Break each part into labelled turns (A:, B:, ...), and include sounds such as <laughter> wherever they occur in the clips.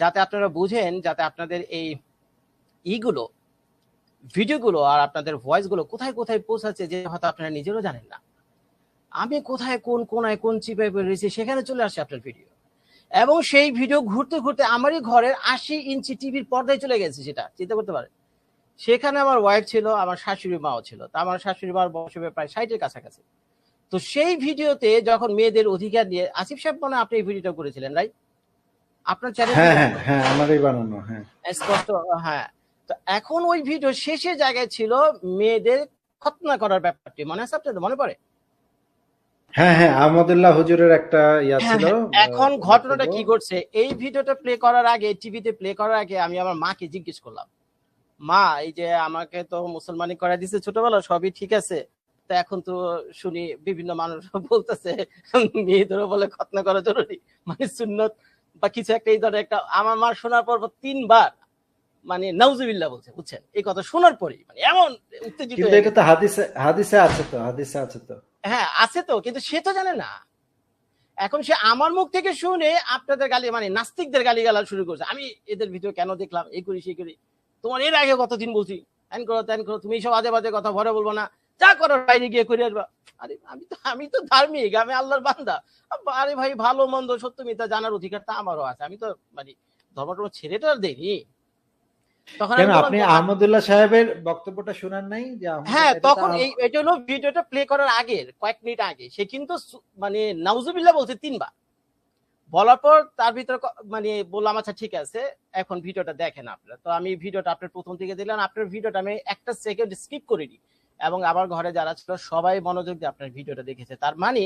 A: যাতে আপনারা বুঝেন, যাতে আপনাদের এই ইগুলো, ভিডিওগুলো আর আপনাদের ভয়েসগুলো কোথায় কোথায় পৌঁছাচ্ছে যে হয়তো আপনারা নিজেরও জানেন না। আমি কোথায় কোন কোনায় কোন চিপে রয়েছে, সেখানে চলে আসছে আপনার ভিডিও। এবং সেই ভিডিও ঘুরতে ঘুরতে আমারই ঘরের আশি ইঞ্চি টিভির পর্দায় চলে গেছে সেটা, চিন্তা করতে পারেন। সেখানে আমার ওয়াইফ ছিল, আমার শাশুড়ি মাও ছিল। তা আমার শাশুড়ি মার বয়স প্রায় ষাটের কাছাকাছি। তো সেই ভিডিওতে যখন মেয়েদের অধিকার নিয়ে, আসিফ সাহেব মনে আপনি এই ভিডিওটা করেছিলেন রাইট আপনার চ্যানেল
B: হ্যাঁ হ্যাঁ হ্যাঁ আমারই বানানো হ্যাঁ।
A: স্পষ্ট হ্যাঁ। তো এখন ওই ভিডিও শেষের জায়গায় ছিল মেয়েদের খতনা করার ব্যাপারটি। মনে আছে আপনাদের? মনে পড়ে?
B: হ্যাঁ হ্যাঁ আহমদুল্লাহ হুজুরের একটা ইয়া
A: হ্যাঁ,
B: ছিল
A: হ্যাঁ। এখন ঘটনাটা কি ঘটছে? এই ভিডিওটা প্লে করার আগে টিভিতে প্লে করার আগে আমি আমার মাকে জিজ্ঞেস করলাম মা এই যে আমাকে তো মুসলমানি করা দিছে ছোটবেলা সবই ঠিক আছে? তা এখন তো শুনি বিভিন্ন মানুষ বলতেছে মেয়েদেরও বলে খতনা করা জরুরি। মানে সুন্নত বা কিছু একটা এই ধরনের একটা আমার মা শোনার পর তিনবার মানে নাউজুবিল্লাহ বলছে বুঝছেন? এই কথা শোনার পরেই মানে এমন উত্তেজিত
B: কিন্তু এটা তো হাদিসে হাদিসে আছে তো হাদিসে আছে তো।
A: হ্যাঁ আছে তো কিন্তু সে তো জানে না। এখন সে আমার মুখ থেকে শুনে আপনাদের গালি মানে নাস্তিকদের গালি গালা শুরু করছে। আমি এদের ভিডিও কেন দেখলাম? এই করি সেই করি। তোমার এর আগে কতদিন বলছি? ত্যান করো ত্যান করো তুমি সব আজে বাজে কথা ভরে বলব না। যা করো বাইরে গিয়ে করে আসবা। আরে আমি তো আমি তো ধার্মিক আমি আল্লাহর বান্দা। আরে ভাই ভালো মন্দ সত্য মিথ্যা জানার অধিকারটা আমারও আছে। আমি তো মানে ধর্ম টর্ম ছেড়ে তো আর দেইনি। তখন
B: আপনি আহমদুল্লাহ সাহেবের বক্তব্যটা শুনান নাই
A: হ্যাঁ তখন এই হলো ভিডিওটা প্লে করার আগের কয়েক মিনিট আগে সে কিন্তু মানে নাউজুবিল্লাহ বলছে তিনবার। বলার পর তার ভিতরে মানে বললাম আচ্ছা ঠিক আছে এখন ভিডিওটা দেখেন আপনারা। তো আমি ভিডিওটা আপনার প্রথম থেকে দিলাম আপনার ভিডিওটা আমি একটা সেকেন্ড স্কিপ করিনি এবং আমার ঘরে যারা ছিল সবাই মনোযোগ দিয়ে আপনার ভিডিওটা দেখেছে। তার মানে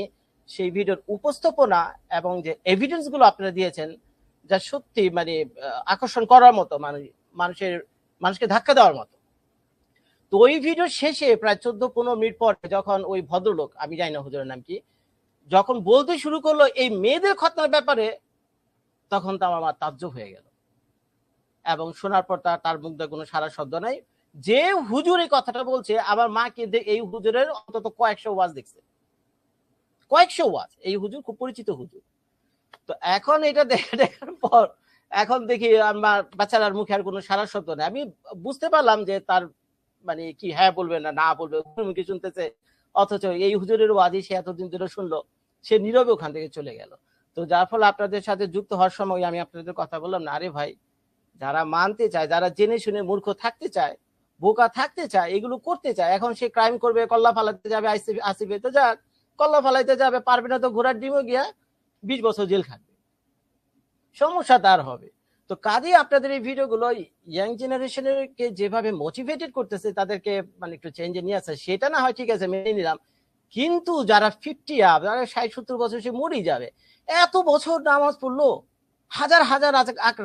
A: সেই ভিডিওর উপস্থাপনা এবং যে এভিডেন্সগুলো আপনারা দিয়েছেন, যা সত্যি মানে আকর্ষণ করার মতো মানে মানুষের, মানুষকে ধাক্কা দেওয়ার মতো। তো ওই ভিডিও শেষে প্রায় চোদ্দ পনেরো মিনিট পর যখন ওই ভদ্রলোক, আমি জানি না হুজুরের নাম কি, যখন বলতে শুরু করল এই মেয়েদের খতনার ব্যাপারে, তখন তো আমার তাজ্জব হয়ে গেল। এবং শোনার পর তার তার মুখ দিয়ে কোনো সারা শব্দ নাই। যে হুজুর এই কথাটা বলছে আমার মা কি এই হুজুরের অন্তত কয়েকশো ওয়াজ দেখছে। কয়েকশো ওয়াজ। এই হুজুর খুব পরিচিত হুজুর। তো এখন এটা দেখে <laughs> দেখার পর, এখন দেখি আমার বাচ্চারার মুখে আর কোনো সারা শব্দ নেই। আমি বুঝতে পারলাম যে তার মানে কি হ্যাঁ বলবে না না বলবে মুখে শুনতেছে। অথচ এই হুজুরের ওয়াজি সে এতদিন ধরে শুনলো, সে নীরবে ওখান থেকে চলে গেল। তো যার ফলে আপনাদের সাথে যুক্ত হওয়ার সময় আমি আপনাদের কথা বললাম না, আরে ভাই, যারা মানতে চায়, যারা জেনে শুনে মূর্খ থাকতে চায় বোকা থাকতে চায়, এগুলো করতে চায়, এখন সে ক্রাইম করবে, কল্লা ফালাতে যাবে আসিবে তো যাক, কল্লা ফালাইতে যাবে, পারবে না তো ঘোড়ার ডিমও গিয়া বিশ বছর জেল খাটবে। সমস্যা তার হবে। তো কাজে আপনাদের এই ভিডিওগুলো ইয়াং জেনারেশনের কে যেভাবে মোটিভেটেড করতেছে, তাদেরকে মানে একটু চেঞ্জে নিয়ে আসছে, সেটা না হয় ঠিক আছে, মেনে নিলাম। কিন্তু যারা ফিফটি আপ যারা ষাট, সত্তর বছর, সে মরেই যাবে। এত বছর নামাজ পড়ল, হাজার হাজার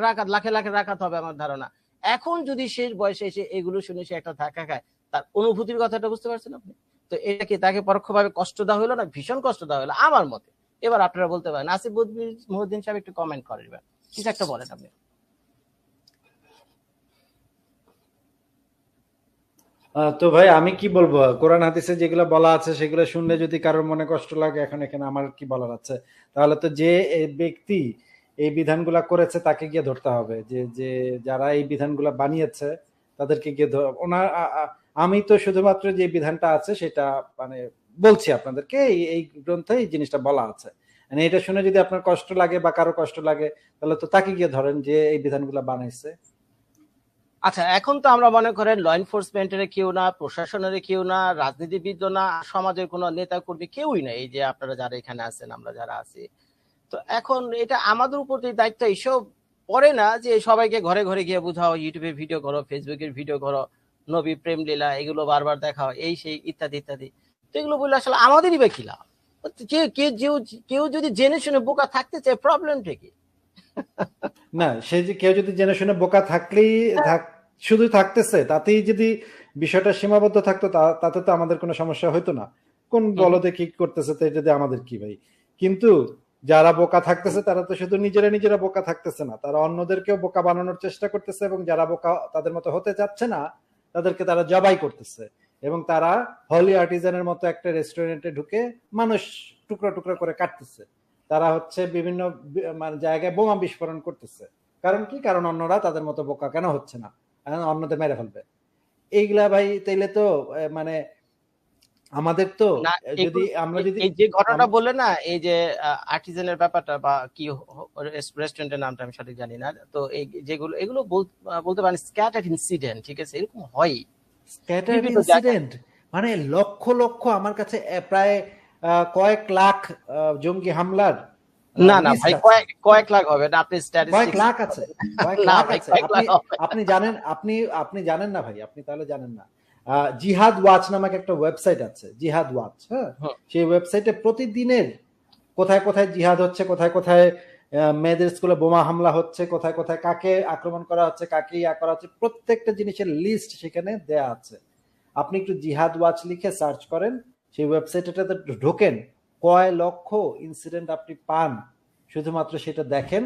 A: রাখাত, লাখে লাখে রাখাত হবে আমার ধারণা। এখন যদি শেষ বয়সে এসে এগুলো শুনে সে একটা ধাক্কা খায়, তার অনুভূতির কথাটা বুঝতে পারছেন আপনি? তো এটা কি তাকে পরোক্ষভাবে কষ্ট দেওয়া হলো না? ভীষণ কষ্ট দেওয়া হলো আমার মতে। এবার আপনারা বলতে পারেন, আসিফ মহুদ্দিন সাহেব একটু কমেন্ট করেন এবার। কিছু একটা বলেন আপনি।
B: তো ভাই, আমি কি বলব? কোরআন, হাদিসে যেগুলো বলা আছে, সেগুলো শুনলে যদি কারোর মনে কষ্ট লাগে, এখন এখানে আমার কি বলার আছে? তাহলে তো যে ব্যক্তি এই বিধানগুলা করেছে তাকে গিয়ে ধরতে হবে। যে যে যারা এই বিধানগুলা বানিয়েছে তাদেরকে গিয়ে ওনার আমি তো শুধুমাত্র যে বিধানটা আছে সেটা মানে বলছি আপনাদেরকে, এই গ্রন্থে এই জিনিসটা বলা আছে। মানে এটা শুনে যদি আপনার কষ্ট লাগে বা কারও কষ্ট লাগে, তাহলে তো তাকে গিয়ে ধরেন যে এই বিধানগুলা বানাইছে।
A: আচ্ছা এখন তো আমরা মনে করেন ল এনফোর্সমেন্টের কেউ না, প্রশাসনের কেউ না রাজনীতিবিদ না, সমাজের কোনো নেতা কর্মী কেউই না। এই যে আপনারা যারা এখানে আছেন, আমরা যারা আছি তো এখন এটা আমাদের উপর যে দায়িত্ব এসব পড়ে না যে সবাইকে ঘরে ঘরে গিয়ে বুঝাও ইউটিউবে ভিডিও করো ফেসবুকের ভিডিও করো নবী প্রেম লীলা এগুলো বারবার দেখাও এই সেই ইত্যাদি ইত্যাদি। তো এগুলো বললে আসলে আমাদেরই বা কি লাভ? কেউ কেউ যদি জেনে শুনে বোকা থাকতে চায় প্রবলেমটা কি?
B: না সে যে কেউ যদি জেনে শুনে বোকা থাকলেই থাক- শুধু থাকতেছে তাতেই যদি বিষয়টা সীমাবদ্ধ থাকতো তাতে তো আমাদের কোনো সমস্যা হতো না। কোন বলদে কি করতেছে তো এটা দিয়ে আমাদের কি ভাই? কিন্তু যারা বোকা থাকতেছে, তারা তো শুধু নিজেরা নিজেরা বোকা থাকতেছে না। তারা অন্যদেরকেও বোকা বানানোর চেষ্টা করতেছে এবং যারা বোকা তাদের মতো হতে চাচ্ছে না, তাদেরকে তারা জবাই করতেছে। এবং তারা হলি আর্টিজানের মতো একটা রেস্টুরেন্টে ঢুকে মানুষ টুকরা টুকরা করে কাটতেছে। তারা হচ্ছে বিভিন্ন মানে জায়গায় বোমা বিস্ফোরণ করতেছে। কারণ কি? কারণ অন্যরা তাদের মতো বোকা কেন হচ্ছে না? অন্যদের মেরে ফেলবে। এইগুলা ভাই, তাইলে তো মানে আমাদের তো যদি আমরা যদি
A: এই যে ঘটনাটা বললে না এই যে আর্টিজেনের ব্যাপারটা বা কি রেস্টুরেন্টের নামটা আমি সঠিক জানি না তো এই যেগুলো এগুলো বলতে পারেন স্ক্যাটার ইনসিডেন্ট ঠিক আছে? এরকম হয়
B: স্ক্যাটার ইনসিডেন্ট মানে লক্ষ লক্ষ আমার কাছে প্রায় কয়েক লাখ জঙ্গি হামলার
A: না না ভাই কয়েক কয়েক লাখ হবে না আপনি
B: কয়েক
A: স্ট্যাটিস্টিক্স
B: লাখ আছে। <laughs> কয়েক লাখ আছে।
A: কয়েক
B: আপনি
A: লাখ হবে।
B: আপনি জানেন আপনি আপনি জানেন না ভাই আপনি তাহলে জানেন না। জিহাদ ওয়াচ নামক একটা ওয়েবসাইট আছে জিহাদ ওয়াচ হ্যাঁ? সেই ওয়েবসাইটে প্রতিদিনের কোথায় কোথায় জিহাদ হচ্ছে কোথায় কোথায় মেয়েদের স্কুলে বোমা হামলা হচ্ছে কোথায় কোথায় কাকে আক্রমণ করা হচ্ছে কাকে ইয়া করা হচ্ছে প্রত্যেকটা জিনিসের লিস্ট সেখানে দেয়া আছে। আপনি একটু জিহাদ ওয়াচ লিখে সার্চ করেন সেই ওয়েবসাইটটাতে ঢোকেন কয় লক্ষ ইনসিডেন্ট আপনি পান শুধুমাত্র সেটা দেখেন।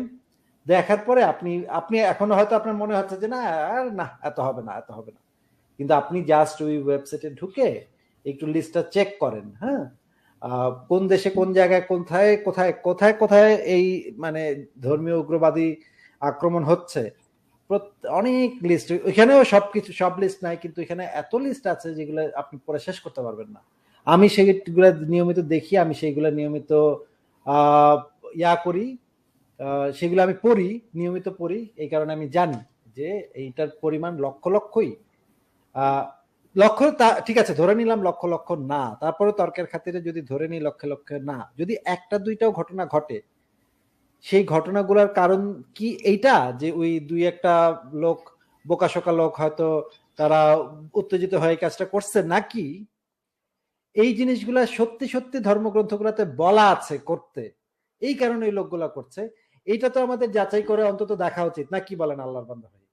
B: দেখার পরে আপনি আপনি এখনও হয়তো আপনার মনে হচ্ছে যে না আর না এত হবে না এত হবে না। কিন্তু আপনি জাস্ট ওই ওয়েবসাইটে ঢুকে একটু লিস্টটা চেক করেন হ্যাঁ? কোন দেশে কোন জায়গায় কোথায় কোথায় কোথায় কোথায় এই মানে ধর্মীয় উগ্রবাদী আক্রমণ হচ্ছে? অনেক লিস্ট ওইখানেও সব কিছু সব লিস্ট নাই, কিন্তু এখানে এত লিস্ট আছে যেগুলো আপনি পরে শেষ করতে পারবেন না। আমি সেইগুলো নিয়মিত দেখি, আমি সেইগুলো নিয়মিত ইয়া করি সেগুলো আমি পড়ি, নিয়মিত পড়ি, এই কারণে আমি জানি যে এইটার পরিমাণ লক্ষ লক্ষই লক্ষ, তা- ঠিক আছে, ধরে নিলাম লক্ষ লক্ষ না, তারপরে তর্কের খাতিরে যদি ধরে নিই লক্ষ লক্ষ না, যদি একটা দুইটাও ঘটনা ঘটে, সেই ঘটনাগুলোর কারণ কি এইটা? যে ওই দুই একটা লোক বোকাশোকা লোক হয়তো তারা উত্তেজিত হয়ে কাজটা করছে নাকি? এই জিনিসগুলা সত্যি সত্যি ধর্মগ্রন্থগুলোতে বলা আছে করতে। এই কারণে এই লোকগুলা করছে। এইটা তো আমাদের যাচাই করে অন্তত দেখা উচিত। না, কি বলেন আল্লাহর ভাই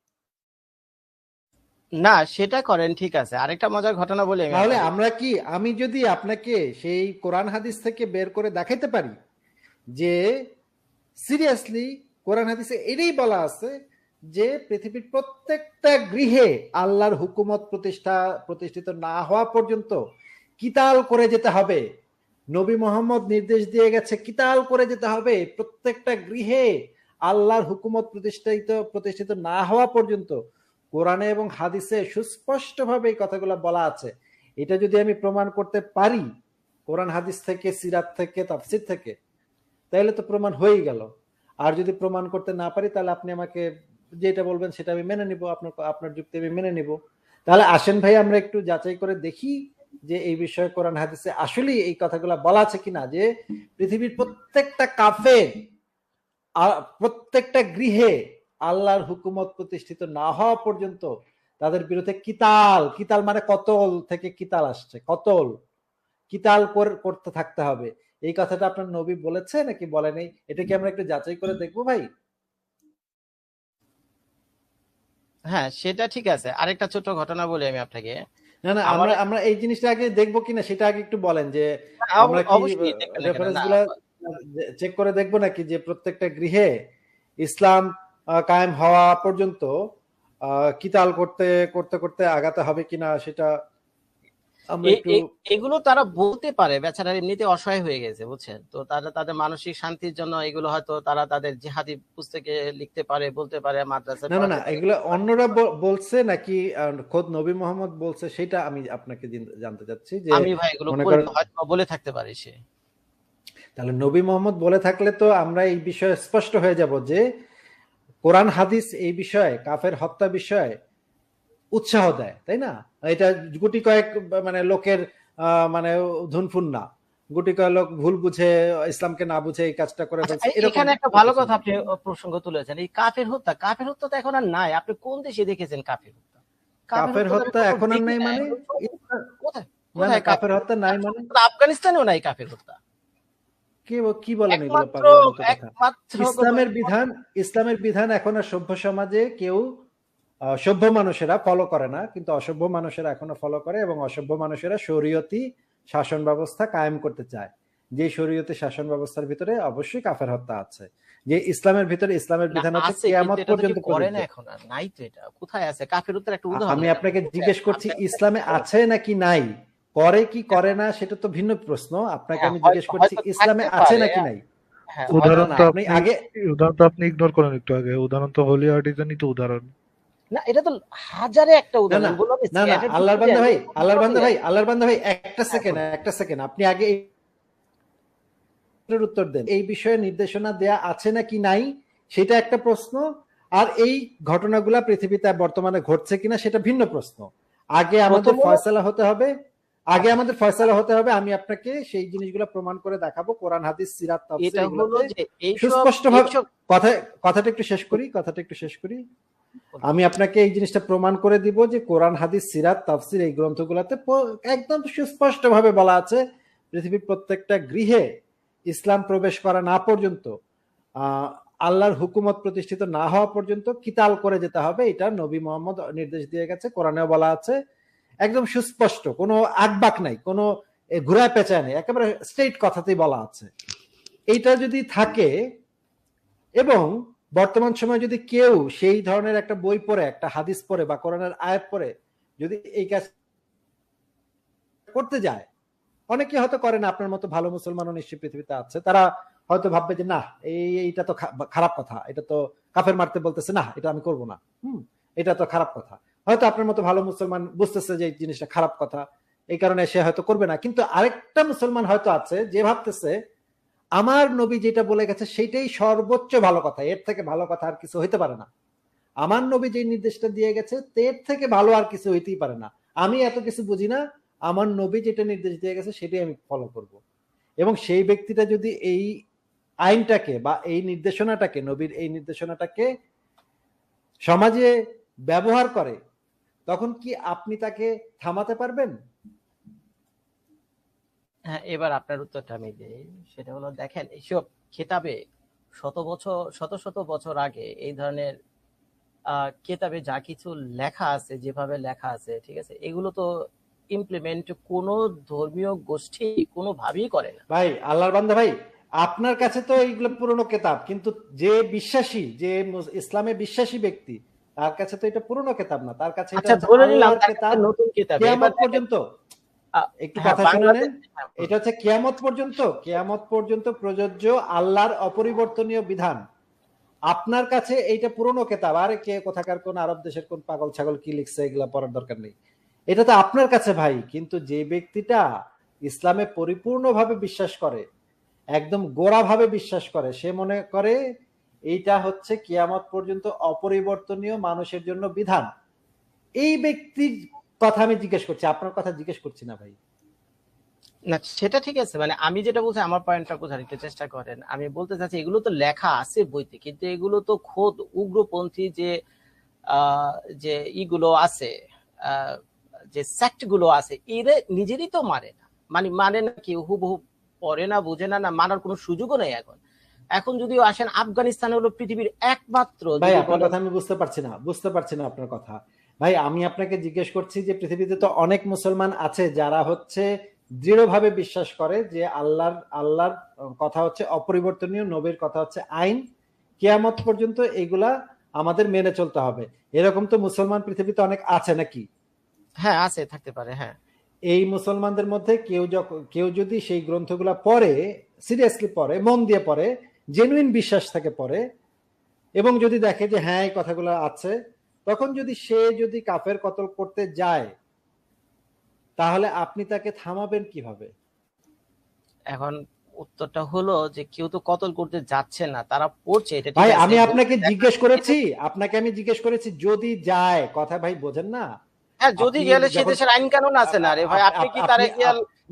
A: না সেটা করেন ঠিক আছে। আরেকটা মজার ঘটনা বলি
B: তাহলে আমরা কি আমি যদি আপনাকে সেই কোরআন হাদিস থেকে বের করে দেখাইতে পারি যে সিরিয়াসলি কোরআন হাদিসে এটাই বলা আছে যে পৃথিবীর প্রত্যেকটা গৃহে আল্লাহর হুকুমত প্রতিষ্ঠা প্রতিষ্ঠিত না হওয়া পর্যন্ত কিতাল করে যেতে হবে। নবী মোহাম্মদ নির্দেশ দিয়ে গেছে কিতাল করে যেতে হবে। প্রত্যেকটা গৃহে আল্লাহর হুকুমত প্রতিষ্ঠিত প্রতিষ্ঠিত না হওয়া পর্যন্ত কোরআনে এবং হাদিসে সুস্পষ্টভাবে এই কথাগুলো বলা আছে। এটা যদি আমি প্রমাণ করতে পারি, কোরআন হাদিস থেকে, সিরাত থেকে, তাফসির থেকে, তাহলে তো প্রমাণ হয়েই গেল। আর যদি প্রমাণ করতে না পারি, তাহলে আপনি আমাকে যেটা বলবেন সেটা আমি মেনে নিব, আপনার আপনার যুক্তি আমি মেনে নিব। তাহলে আসেন ভাই, আমরা একটু যাচাই করে দেখি যে এই বিষয়ে কোরআন হাদিসে আসলেই এই কথাগুলো বলা আছে কিনা, যে পৃথিবীর প্রত্যেকটা কাফে প্রত্যেকটা গৃহে আল্লাহর হুকুমত প্রতিষ্ঠিত না হওয়া পর্যন্ত তাদের বিরুদ্ধে কিতাল কিতাল মানে কতল থেকে কিতাল আসছে কতল। কিতাল করতে থাকতে হবে। এই কথাটা আপনার নবী বলেছে নাকি বলেনি এটা কি আমরা একটু যাচাই করে দেখব ভাই?
A: হ্যাঁ সেটা ঠিক আছে। আরেকটা ছোট ঘটনা বলি আমি আপনাকে।
B: না না
A: আমার-
B: আমরা এই জিনিসটা আগে দেখব কিনা সেটা আগে একটু বলেন যে
A: অব-
B: আমরা কি
A: অবশ্যই দেখবেন না কেন?
B: রেফারেন্স
A: না,
B: গুলা চেক করে দেখব নাকি যে প্রত্যেকটা গৃহে ইসলাম কায়েম হওয়া পর্যন্ত কিতাল করতে করতে করতে আগাতে হবে কিনা সেটা
A: এগুলো তারা বলতে পারে বেচারা এমনিতে অসহায় হয়ে গেছে বুঝছেন তো তারা তাদের মানসিক শান্তির জন্য এগুলো হয়তো তারা তাদের জিহাদি পুস্তকে লিখতে পারে বলতে পারে মাদ্রাসায়
B: না না। এগুলো অন্যরা বলছে নাকি খোদ নবী মোহাম্মদ বলছে সেটা আমি আপনাকে জানতে চাচ্ছি যে
A: আমি ভাই এগুলো বলে থাকতে পারে সে
B: তাহলে নবী মোহাম্মদ বলে থাকলে তো আমরা এই বিষয়ে স্পষ্ট হয়ে যাব যে কোরআন হাদিস এই বিষয়ে কাফের হত্যা বিষয়ে উৎসাহ দেয় তাই না? এটা গুটি কয়েক মানে লোকের মানে ধুনফুন না। গুটি কয়েক লোক ভুল বুঝে ইসলামকে না বুঝে এই কাজটা করে
A: আচ্ছা, এখানে একটা ভালো কথা আপনি প্রসঙ্গ তুলেছেন। এই কাফের হত্যা কাফের হত্যা তো এখন আর নাই। আপনি কোন দেশে দেখেছেন কাফের হত্যা?
B: কাফের হত্যা এখন আর নাই মানে?
A: কোথায়?
B: কাফের হত্যা? নাই মানে?
A: আফগানিস্তানেও নাই কাফের হত্যা।
B: কি কি বলেন এগুলো ইসলামের বিধান ইসলামের বিধান এখন আর সভ্য সমাজে কেউ সভ্য মানুষেরা ফলো করে না কিন্তু অসভ্য মানুষেরা এখনও ফলো করে এবং অসভ্য মানুষেরা শরীয়তি শাসন ব্যবস্থা কায়েম করতে চায়। যে শরীয়তি শাসন ব্যবস্থার ভিতরে অবশ্যই কাফের হত্যা আছে। যে ইসলামের ভিতরে ইসলামের বিধান হচ্ছে কিয়ামত পর্যন্ত
A: করে না এখন আর নাই তো এটা। কোথায় আছে? কাফের হত্যার একটা উদাহরণ
B: আমি আপনাকে জিজ্ঞেস করছি ইসলামে আছে নাকি নাই? করে কি করে না সেটা তো ভিন্ন প্রশ্ন। আপনাকে আমি
A: হ্যাঁ,
B: জিজ্ঞেস করছি ইসলামে আছে নাকি নাই?
A: হ্যাঁ
C: উদাহরণ তো
B: আপনি আগে
C: উদাহরণ তো আপনি ইগনোর করেন একটু আগে। উদাহরণ তো হোলি আর্টিজানই তো উদাহরণ।
A: না এটা তো হাজারে একটা উদাহরণ
B: না
A: বললাম
B: না না আল্লাহর বান্দা ভাই আল্লাহর বান্দা ভাই আল্লাহর বান্দা ভাই একটা
A: হ্যাঁ,
B: সেকেন্ড একটা সেকেন্ড আপনি আগে উত্তর দেন। এই বিষয়ে নির্দেশনা দেয়া আছে নাকি নাই সেটা একটা প্রশ্ন। আর এই ঘটনাগুলা পৃথিবীতে বর্তমানে ঘটছে কিনা সেটা ভিন্ন প্রশ্ন। আগে আমাদের ফয়সালা হতে হবে। আগে আমাদের ফয়সালা হতে হবে আমি আপনাকে সেই জিনিসগুলো প্রমাণ করে দেখাবো কোরআন হাদিস সিরাত
A: এটা হলো যে এই
B: সুস্পষ্টভাবে- কথা কথাটা একটু শেষ করি কথাটা একটু শেষ করি। আমি আপনাকে এই জিনিসটা প্রমাণ করে দিব যে কোরআন হাদিস সিরাত তাফসির এই গ্রন্থগুলোতে একদম সুস্পষ্ট ভাবে বলা আছে পৃথিবীর প্রত্যেকটা গৃহে ইসলাম প্রবেশ করা না পর্যন্ত আহ, আল্লাহর হুকুমত প্রতিষ্ঠিত না হওয়া পর্যন্ত কিতাল করে যেতে হবে এটা নবী মোহাম্মদ নির্দেশ দিয়ে গেছে কোরআনেও বলা আছে। একদম সুস্পষ্ট, কোনো আগবাক নাই, কোনো ঘুরায় পেঁচায় নেই, একেবারে স্ট্রেট কথাতেই বলা আছে। এইটা যদি থাকে, এবং বর্তমান সময়ে যদি কেউ সেই ধরনের একটা বই পড়ে, একটা হাদিস পড়ে বা কোরআনের আয়াত পড়ে, যদি এই কাজ করতে যায়, অনেকে হয়তো করে না, আপনার মতো ভালো মুসলমানও নিশ্চয়ই পৃথিবীতে আছে, তারা হয়তো ভাববে যে, না, এই, এইটা তো খারাপ কথা, এটা তো কাফের মারতে বলতেছে, না, এটা আমি করব না। হুম, এটা তো খারাপ কথা। হয়তো আপনার মতো ভালো মুসলমান বুঝতেছে যে এই জিনিসটা খারাপ কথা, এই কারণে সে হয়তো করবে না। কিন্তু আরেকটা মুসলমান হয়তো আছে, যে ভাবতেছে, আমার নবী যেটা বলে গেছে সেটাই সর্বোচ্চ ভালো কথা, এর থেকে ভালো কথা আর কিছু হইতে পারে না। আমার নবী যে নির্দেশটা দিয়ে গেছে এর থেকে ভালো আর কিছু হইতেই পারে না। আমি এত কিছু বুঝি না, আমার নবী যেটা নির্দেশ দিয়ে গেছে, সেটাই আমি ফলো করব। এবং সেই ব্যক্তিটা যদি এই আইনটাকে বা এই নির্দেশনাটাকে, নবীর এই নির্দেশনাটাকে সমাজে ব্যবহার করে তখন কি আপনি তাকে থামাতে পারবেন?
A: হ্যাঁ এবার আপনার উত্তরটা আমি দিই। সেটা হলো দেখেন এইসব খেতাবে শত বছর শত শত বছর আগে এই ধরনের কেতাবে যা কিছু লেখা আছে যেভাবে লেখা আছে ঠিক আছে এগুলো তো ইমপ্লিমেন্ট কোনো ধর্মীয় গোষ্ঠী কোনোভাবেই করে না।
B: ভাই আল্লাহর বান্দা ভাই আপনার কাছে তো এইগুলো পুরনো কেতাব কিন্তু যে বিশ্বাসী যে ইসলামে বিশ্বাসী ব্যক্তি তার কাছে তো এটা পুরনো কেতাব না তার কাছে এটা
A: আচ্ছা ধরে নিলাম তার নতুন কেতাব।
B: কিয়ামত পর্যন্ত। একটু
A: হ্যাঁ,
B: কথা শুনে এটা হচ্ছে কিয়ামত পর্যন্ত কিয়ামত পর্যন্ত প্রযোজ্য আল্লাহর অপরিবর্তনীয় বিধান। আপনার কাছে এইটা পুরনো কেতাব। আরে কে কোথাকার কোন আরব দেশের কোন পাগল ছাগল কি লিখছে এগুলা পড়ার দরকার নেই। এটা তো আপনার কাছে ভাই কিন্তু যে ব্যক্তিটা ইসলামে পরিপূর্ণভাবে বিশ্বাস করে একদম গোড়াভাবে বিশ্বাস করে সে মনে করে এইটা হচ্ছে কিয়ামত পর্যন্ত অপরিবর্তনীয় মানুষের জন্য বিধান। এই ব্যক্তির কথা আমি জিজ্ঞেস করছি, আপনার কথা জিজ্ঞেস করছি না ভাই।
A: না, সেটা ঠিক আছে মানে আমি যেটা বলছি, আমার পয়েন্টটা বোঝার একটু চেষ্টা করেন। আমি বলতে চাচ্ছি, এগুলো তো লেখা আছে বইতে, কিন্তু এগুলো তো খোদ উগ্রপন্থী যে যে ইগুলো আছে যে সেক্টগুলো আছে এরা নিজেরই তো মারে না। মানে মানে না কি, হুবহু পড়ে না, বুঝে না না মানার কোনো সুযোগও নেই এখন। এখন যদিও আসেন আফগানিস্তান হলো পৃথিবীর একমাত্র
B: ভাই আপনার কথা আমি বুঝতে পারছি না বুঝতে পারছি না আপনার কথা। ভাই আমি আপনাকে জিজ্ঞেস করছি যে পৃথিবীতে তো অনেক মুসলমান আছে যারা হচ্ছে দৃঢ়ভাবে বিশ্বাস করে যে আল্লাহর আল্লাহর কথা হচ্ছে অপরিবর্তনীয় নবীর কথা হচ্ছে আইন। কিয়ামত পর্যন্ত এগুলা আমাদের মেনে চলতে হবে। এরকম তো মুসলমান পৃথিবীতে অনেক আছে নাকি?
A: হ্যাঁ আছে থাকতে পারে হ্যাঁ।
B: এই মুসলমানদের মধ্যে কেউ যখন কেউ যদি সেই গ্রন্থগুলা পড়ে সিরিয়াসলি পড়ে মন দিয়ে পড়ে জেনুইন বিশ্বাস থেকে পড়ে এবং যদি দেখে যে হ্যাঁ এই কথাগুলো আছে তখন যদি সে যদি কাফের কতল করতে যায় তাহলে আপনি তাকে থামাবেন কীভাবে?
A: এখন উত্তরটা হলো যে কেউ তো কতল করতে যাচ্ছে না তারা পড়ছে এটা
B: ভাই আমি আপনাকে জিজ্ঞেস করেছি আপনাকে আমি জিজ্ঞেস করেছি যদি যায় কথা ভাই বোঝেন না?
A: হ্যাঁ যদি গেলে সে দেশের আইন কানুন আছে না রে ভাই আপনি কি তারে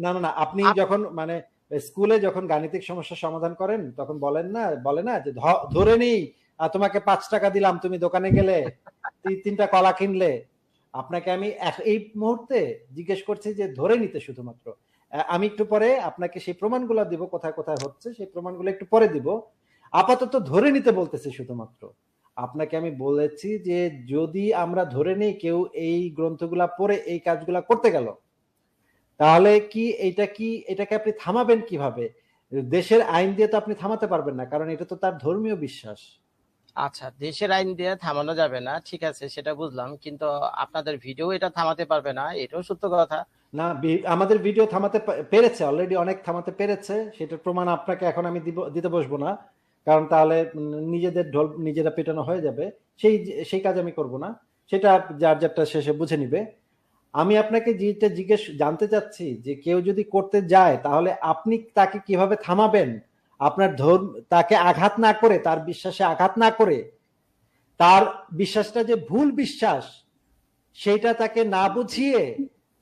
B: না না না আপনি যখন মানে স্কুলে যখন গাণিতিক সমস্যার সমাধান করেন, তখন বলেন না, বলে না যে ধরে নেই তোমাকে পাঁচ টাকা দিলাম, তুমি দোকানে গেলে, তিন- তিনটা কলা কিনলে। আপনাকে আমি এই মুহূর্তে জিজ্ঞেস করছি যে, ধরে নিতে শুধুমাত্র। আমি একটু পরে আপনাকে সেই প্রমাণগুলো দিব, কোথায় কোথায় হচ্ছে, সেই প্রমাণগুলো একটু পরে দিব। আপাতত ধরে নিতে বলতেছি শুধুমাত্র। আপনাকে আমি বলেছি যে, যদি আমরা ধরে নেই, কেউ এই গ্রন্থগুলা পড়ে এই কাজগুলা করতে গেল তাহলে কি এটা কি এটাকে আপনি থামাবেন কীভাবে? দেশের আইন দিয়ে তো আপনি থামাতে পারবেন না কারণ এটা তো তার ধর্মীয় বিশ্বাস।
A: আচ্ছা দেশের আইন দিয়ে থামানো যাবে না ঠিক আছে সেটা বুঝলাম কিন্তু আপনাদের ভিডিও এটা থামাতে পারবে না এটাও সত্য কথা।
B: না আমাদের ভিডিও থামাতে পেরেছে অলরেডি অনেক থামাতে পেরেছে সেটার প্রমাণ আপনাকে এখন আমি দিব- দিতে বসবো না কারণ তাহলে নিজেদের ঢোল নিজেরা পেটানো হয়ে যাবে সেই সেই কাজ আমি করব না সেটা যার যারটা শেষে বুঝে নিবে। আমি আপনাকে যেটা জিজ্ঞেস, জানতে চাচ্ছি যে কেউ যদি করতে যায়, তাহলে আপনি তাকে কীভাবে থামাবেন? আপনার ধর্ম, তাকে আঘাত না করে, তার বিশ্বাসে আঘাত না করে, তার বিশ্বাসটা যে ভুল বিশ্বাস সেইটা তাকে না বুঝিয়ে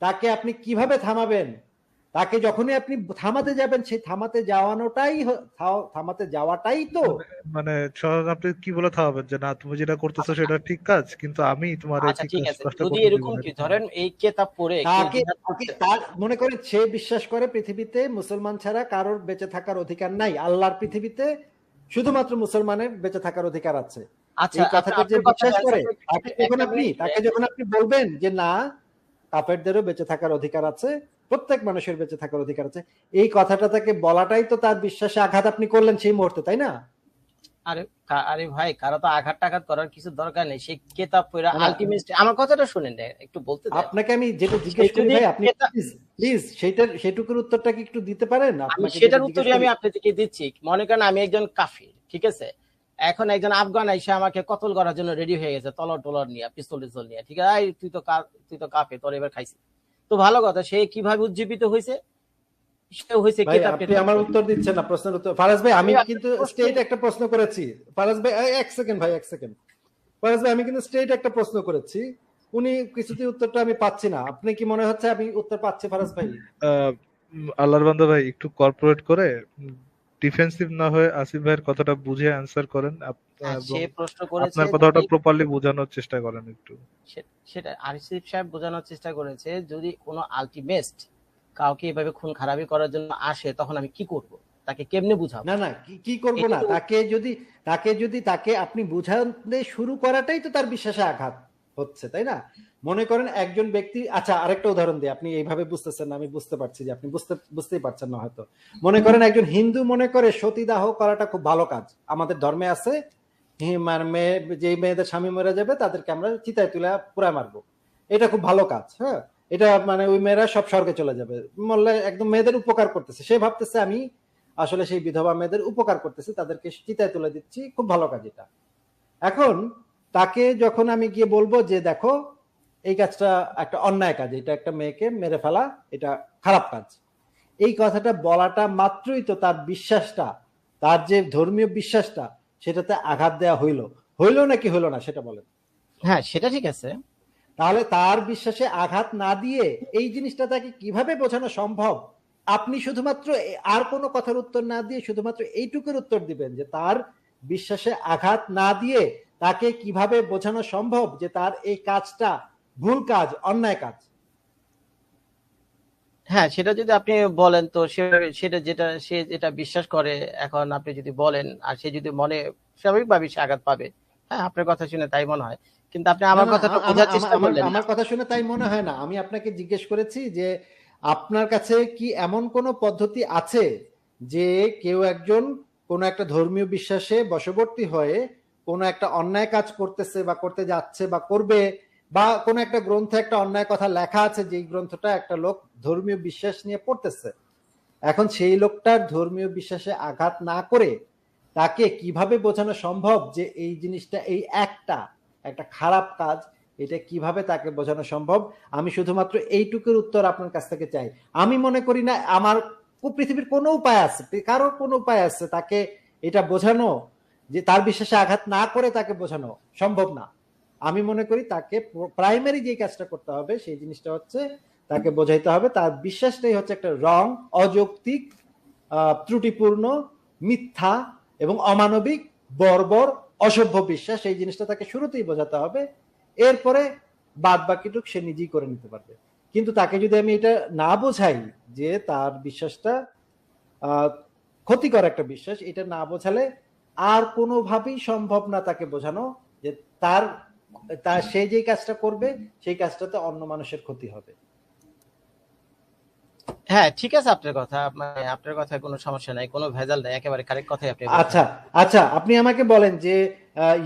B: তাকে আপনি কীভাবে থামাবেন? তাকে যখনই আপনি থামাতে যাবেন সেই থামাতে যাওয়ানোটাই থামাতে যাওয়াটাই তো।
C: মানে আপনি কি বলে থামাবেন? যে না তুমি যেটা করতেছো সেটা ঠিক কাজ কিন্তু আমি তোমার
A: আচ্ছা
C: ঠিক
A: ঠিক আছে। যদি এরকম কি ধরেন এই কেতাব পড়ে
B: তাকে তার মনে করেন সে বিশ্বাস করে পৃথিবীতে মুসলমান ছাড়া কারোর বেঁচে থাকার অধিকার নাই। আল্লাহর পৃথিবীতে শুধুমাত্র মুসলমানের বেঁচে থাকার অধিকার আছে।
A: আচ্ছা
B: কথাটা যে বিশ্বাস করে তাকে যখন আপনি তাকে যখন আপনি বলবেন যে না কাফেরদেরও বেঁচে থাকার অধিকার আছে প্রত্যেক মানুষের বেঁচে থাকার অধিকার আছে। এই কথাটা তাকে বলাটাই তো তার বিশ্বাসে আঘাত আপনি করলেন সেই মুহূর্তে তাই না?
A: আরে আরে ভাই কারও তো আঘাত টাঘাত করার কিছু দরকার নেই। সেই কেতাব পড়ে। আলটিমেট আমার কথাটা শুনেন একটু বলতে
B: আপনাকে আমি যেটা জিজ্ঞেস করি ভাই আপনি প্লিজ সেটার সেটুকুর উত্তরটা কি একটু দিতে পারেন?
A: আমি সেটার উত্তরই আমি আপনাদেরকে দিচ্ছি। মনে করেন আমি একজন কাফির ঠিক আছে? এখন একজন আফগান এসে আমাকে কতল করার জন্য রেডি হয়ে গেছে তলর টলর নিয়ে পিস্তল টিস্তল নিয়ে ঠিক আছে? তুই তো তুই তো কাফে তোর এবার খাইছি। তো ভালো কথা সে কীভাবে উজ্জীবিত হয়েছে? হয়েছে
B: আপনি আমার উত্তর দিচ্ছেন না প্রশ্নের উত্তর। ফারাজ ভাই আমি
A: আমি
B: কিন্তু স্টেট একটা প্রশ্ন করেছি। ফারাজ ভাই এক সেকেন্ড ভাই এক সেকেন্ড ফারাজ ভাই আমি কিন্তু স্টেট একটা প্রশ্ন করেছি। উনি কিছুতেই উত্তরটা আমি পাচ্ছি না। আপনি কি মনে হচ্ছে আমি উত্তর পাচ্ছি ফারাজ ভাই?
C: আল্লাহর বান্দা ভাই একটু কর্পোরেট করে ডিফেন্সিভ না হয়ে আসিফ ভাইয়ের কথাটা বুঝে অ্যান্সার করেন।
A: হ্যাঁ, সে প্রশ্ন করেছে
C: আপনার কথাটা প্রপারলি বোঝানোর চেষ্টা করেন একটু।
A: সেটা আরিফ সাহেব বোঝানোর চেষ্টা করেছে যদি কোনো আলটিমেট কাউকে এভাবে খুন খারাপি করার জন্য আসে তখন আমি কি করব? তাকে কেমনে বুঝাবো?
B: না না কি- কি করব না? তাকে যদি তাকে যদি তাকে আপনি বুঝাতে শুরু করাটাই তো তার বিশ্বাসে আঘাত। হচ্ছে, তাই না? মনে করেন একজন ব্যক্তি আচ্ছা আরেকটা উদাহরণ দিই, আপনি এইভাবে বুঝতেছেন না, আমি বুঝতে পারছি যে আপনি বুঝতে, বুঝতেই পারছেন না হয়তো। মনে করেন একজন হিন্দু মনে করে সতীদাহ করাটা খুব ভালো কাজ। আমাদের ধর্মে আছে মেয়ে যে মেয়েদের স্বামী মরে যাবে, তাদেরকে আমরা চিতায় তুলে পুরা মারবো। এটা খুব ভালো কাজ হ্যাঁ? এটা মানে ওই মেয়েরা সব স্বর্গে চলে যাবে। মল্লে একদম মেয়েদের উপকার করতেছে। সে ভাবতেছে, আমি আসলে সেই বিধবা মেয়েদের উপকার করতেছি, তাদেরকে চিতায় তুলে দিচ্ছি। খুব ভালো কাজ এটা। এখন তাকে যখন আমি গিয়ে বলব যে দেখো এই কাজটা একটা অন্যায় কাজ এটা একটা মেয়েকে মেরে ফেলা এটা খারাপ কাজ। এই কথাটা বলাটা মাত্রই তো তার বিশ্বাসটা তার যে ধর্মীয় বিশ্বাসটা সেটাতে আঘাত দেওয়া হইল। হইল নাকি হইল না সেটা বলেন।
A: হ্যাঁ সেটা ঠিক আছে।
B: তাহলে তার বিশ্বাসে আঘাত না দিয়ে এই জিনিসটা তাকে কীভাবে বোঝানো সম্ভব? আপনি শুধুমাত্র আর কোনো কথার উত্তর না দিয়ে শুধুমাত্র এইটুকুর উত্তর দিবেন যে তার বিশ্বাসে আঘাত না দিয়ে তাকে কীভাবে বোঝানো সম্ভব যে তার এই কাজটা ভুল কাজ অন্যায় কাজ?
A: হ্যাঁ সেটা যদি আপনি বলেন তো সেটা যেটা সে যেটা বিশ্বাস করে এখন আপনি যদি বলেন আর সে যদি মনে স্বাভাবিকভাবে সে আঘাত পাবে হ্যাঁ আপনার কথা শুনে তাই মনে হয়। কিন্তু আপনি আমার কথাটা বোঝার চেষ্টা করলেন।
B: আমার কথা শুনে তাই মনে হয় না। আমি আপনাকে জিজ্ঞেস করেছি যে আপনার কাছে কি এমন কোনো পদ্ধতি আছে যে কেউ একজন কোনো একটা ধর্মীয় বিশ্বাসে বশবর্তী হয়ে কোনো একটা অন্যায় কাজ করতেছে বা করতে যাচ্ছে বা করবে, বা কোনো একটা গ্রন্থে একটা অন্যায় কথা লেখা আছে যে গ্রন্থটা একটা লোক ধর্মীয় বিশ্বাস নিয়ে পড়তেছে। এখন সেই লোকটার ধর্মীয় বিশ্বাসে আঘাত না করে তাকে কীভাবে বোঝানো সম্ভব যে এই জিনিসটা, এই একটা একটা খারাপ কাজ, এটা কীভাবে তাকে বোঝানো সম্ভব? আমি শুধুমাত্র এইটুকুর উত্তর আপনার কাছ থেকে চাই। আমি মনে করি না, আমার পৃথিবীর কোনো উপায় আছে, কারোর কোনো উপায় আছে তাকে এটা বোঝানো যে তার বিশ্বাসে আঘাত না করে তাকে বোঝানো সম্ভব না। আমি মনে করি তাকে প্রাইমারি যে কাজটা করতে হবে, সেই জিনিসটা হচ্ছে তাকে বোঝাইতে হবে। তার বিশ্বাসটাই হচ্ছে একটা রং, অযৌক্তিক ত্রুটিপূর্ণ, মিথ্যা এবং অমানবিক, বর্বর, অসভ্য বিশ্বাস। এই জিনিসটা তাকে শুরুতেই বোঝাতে হবে। এরপরে বাদ বাকিটুক সে নিজেই করে নিতে পারবে। কিন্তু তাকে যদি আমি এটা না বোঝাই যে তার বিশ্বাসটা ক্ষতিকর একটা বিশ্বাস, এটা না বোঝালে আর কোনোভাবেই সম্ভব না তাকে বোঝানো যে তার তার সে যেই কাজটা করবে সেই কাজটাতে অন্য মানুষের ক্ষতি হবে।
A: হ্যাঁ ঠিক আছে আপনার কথা। মানে আপনার কথায় কোনো সমস্যা নাই কোনো ভেজাল নাই একেবারে কারেক্ট কথাই আপনি
B: আচ্ছা আচ্ছা আপনি আমাকে বলেন যে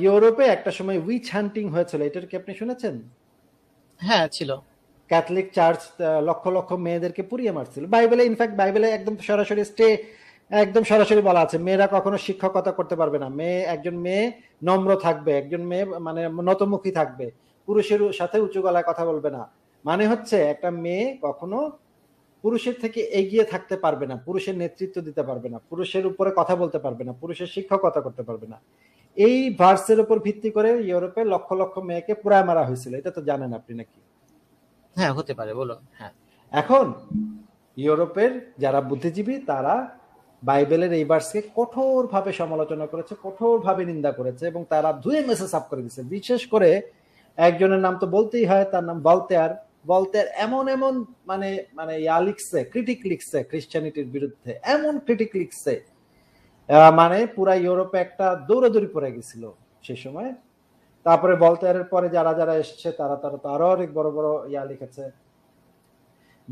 B: ইউরোপে একটা সময় উইচ হান্টিং হয়েছিল এটার কি আপনি শুনেছেন?
A: হ্যাঁ ছিল।
B: ক্যাথলিক চার্চ লক্ষ লক্ষ মেয়েদেরকে পুড়িয়ে মারছিল। বাইবেলে ইনফ্যাক্ট বাইবেলে একদম সরাসরি স্টে একদম সরাসরি বলা আছে মেয়েরা কখনো শিক্ষকতা করতে পারবে না। মেয়ে একজন মেয়ে নম্র থাকবে একজন মেয়ে মানে নতমুখী থাকবে পুরুষের সাথে উঁচু গলায় কথা বলবে না। মানে হচ্ছে একটা মেয়ে কখনো পুরুষের থেকে এগিয়ে থাকতে পারবে না পুরুষের নেতৃত্ব দিতে পারবে না পুরুষের উপরে কথা বলতে পারবে না পুরুষের শিক্ষকতা করতে পারবে না। এই ভার্সের উপর ভিত্তি করে ইউরোপে লক্ষ লক্ষ মেয়েকে পুরায় মারা হয়েছিল এটা তো জানেন আপনি নাকি?
A: হ্যাঁ হতে পারে বলুন হ্যাঁ।
B: এখন ইউরোপের যারা বুদ্ধিজীবী তারা বাইবেলের এই ভার্সকে কঠোরভাবে সমালোচনা করেছে, কঠোরভাবে নিন্দা করেছে এবং তারা ধুয়ে মেসে সাফ করে দিচ্ছে বিশেষ করে একজনের নাম তো বলতেই হয়, তার নাম বলতেয়ার বলতেয়ার এমন এমন মানে মানে ইয়া লিখছে ক্রিটিক লিখছে খ্রিস্টানিটির বিরুদ্ধে, এমন ক্রিটিক লিখছে মানে পুরা ইউরোপে একটা দৌড়াদৌড়ি পড়ে গেছিল সে সময়। তারপরে বলতেয়ারের পরে যারা যারা এসছে, তারা তারা তো আরও অনেক বড় বড় ইয়া লিখেছে।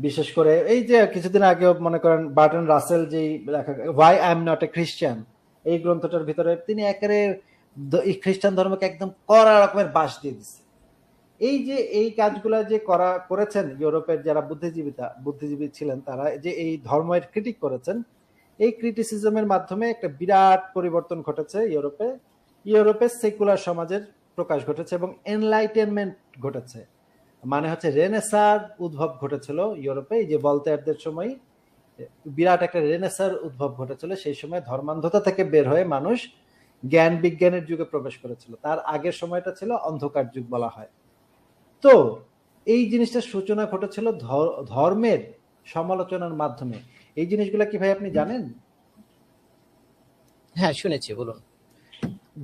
B: বিশেষ করে এই যে কিছুদিন আগে মনে করেন বার্টন রাসেল যেই লেখা why I am not a Christian এই গ্রন্থটার ভিতরে তিনি একেবারে খ্রিস্টান ধর্মকে একদম কড়া রকমের বাস দিয়ে দিচ্ছে এই যে, এই কাজগুলা যে করা, করেছেন ইউরোপের যারা বুদ্ধিজীবিতা, বুদ্ধিজীবী ছিলেন তারা যে এই ধর্মের ক্রিটিক করেছেন, এই ক্রিটিসিজমের মাধ্যমে একটা বিরাট পরিবর্তন ঘটেছে ইউরোপে। ইউরোপের সেকুলার সমাজের প্রকাশ ঘটেছে এবং এনলাইটেনমেন্ট ঘটেছে। মানে হচ্ছে রেনেসার উদ্ভব ঘটেছিল ইউরোপে। যে বলতেয়ারদের সময় বিরাট একটা রেনেসার উদ্ভব ঘটেছিল। সেই সময় ধর্মান্ধতা থেকে বের হয়ে মানুষ জ্ঞান বিজ্ঞানের যুগে প্রবেশ করেছিল। তার আগের সময়টা ছিল অন্ধকার যুগ বলা হয়। তো এই জিনিসটার সূচনা ঘটেছিল ধর্মের সমালোচনার মাধ্যমে। এই জিনিসগুলো কি ভাই আপনি জানেন?
A: হ্যাঁ শুনেছি বলুন।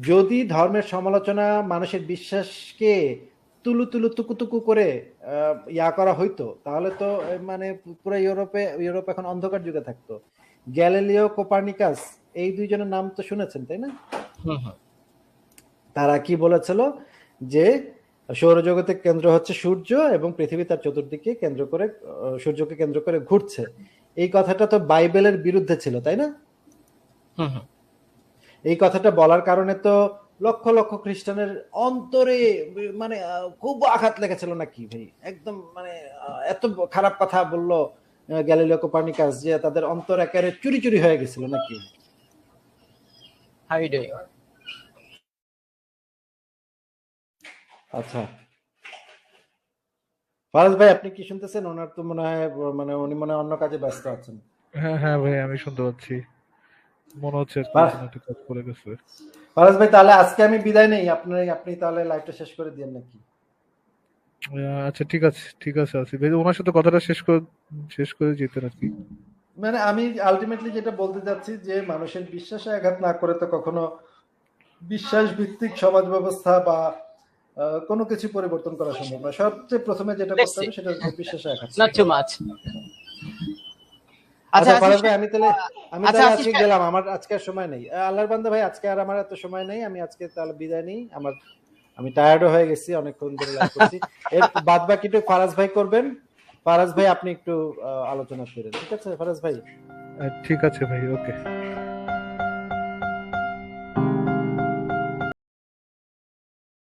B: যদি ধর্মের সমালোচনা মানুষের বিশ্বাসকে তুলু তুলু তুকু তুকু করে ইয়া করা হইতো। তাহলে তো মানে পুরো ইউরোপে ইউরোপ এখন অন্ধকার যুগে থাকতো। গ্যালিলিও কোপার্নিকাস এই দুইজনের নাম তো শুনেছেন তাই না?
A: হুম হুম।
B: তারা কি বলেছিল যে সৌরজগতের কেন্দ্র হচ্ছে সূর্য এবং পৃথিবী তার চতুর্দিকে কেন্দ্র করে সূর্যকে কেন্দ্র করে ঘুরছে। এই কথাটা তো বাইবেলের বিরুদ্ধে ছিল তাই না?
A: হুম হুম।
B: এই কথাটা বলার কারণে তো লক্ষ লক্ষ খ্রিস্টানের অন্তরে মানে খুব আঘাত লেগেছিল নাকি ভাই? একদম মানে এত খারাপ কথা বলল গ্যালিলিও কোপার্নিকাস যে তাদের অন্তর একেবারে চুরি চুরি হয়ে গেছিল নাকি?
A: হাউ ইউ ডুইং
B: আচ্ছা। ফারাজ ভাই আপনি কি শুনতেছেন? ওনার তো মনে হয় মানে উনি মনে হয় অন্য কাজে ব্যস্ত আছেন।
C: হ্যাঁ হ্যাঁ ভাই আমি শুনতে পাচ্ছি। মনে হচ্ছে করে গেছে।
B: ফারাজ ভাই তাহলে আজকে আমি বিদায় নেই। আপনি আপনি তাহলে লাইভটা শেষ করে দিন নাকি?
C: আচ্ছা ঠিক আছে ঠিক আছে আসিফ ভাই। ওনার সাথে কথাটা শেষ করে শেষ করে যেতেন আর কি।
B: মানে আমি আলটিমেটলি যেটা বলতে চাচ্ছি যে মানুষের বিশ্বাসে আঘাত না করে তো কখনো বিশ্বাস ভিত্তিক সমাজ ব্যবস্থা বা আহ, কোনো কিছু পরিবর্তন করা সম্ভব না সবচেয়ে প্রথমে যেটা করতে হবে সেটা বিশ্বাসে আঘাত।
A: নট টু মাচ
B: আচ্ছা
A: আচ্ছা
B: ভাই আমি তাহলে আমি
A: আচ্ছা,
B: তাহলে আজকে গেলাম আমার আজকে আর সময় নেই। আল্লাহর বান্দা ভাই আজকে আর আমার এত সময় নেই আমি আজকে তাহলে বিদায় নেই। আমার আমি টায়ার্ডও হয়ে গেছি অনেকক্ষণ ধরে লাইভ করছি। এর বাদ বাকিটুকু ফারাজ ভাই করবেন। ফারাজ ভাই আপনি একটু আলোচনা করেন ঠিক আছে ফারাজ ভাই?
C: ঠিক আছে ভাই ওকে।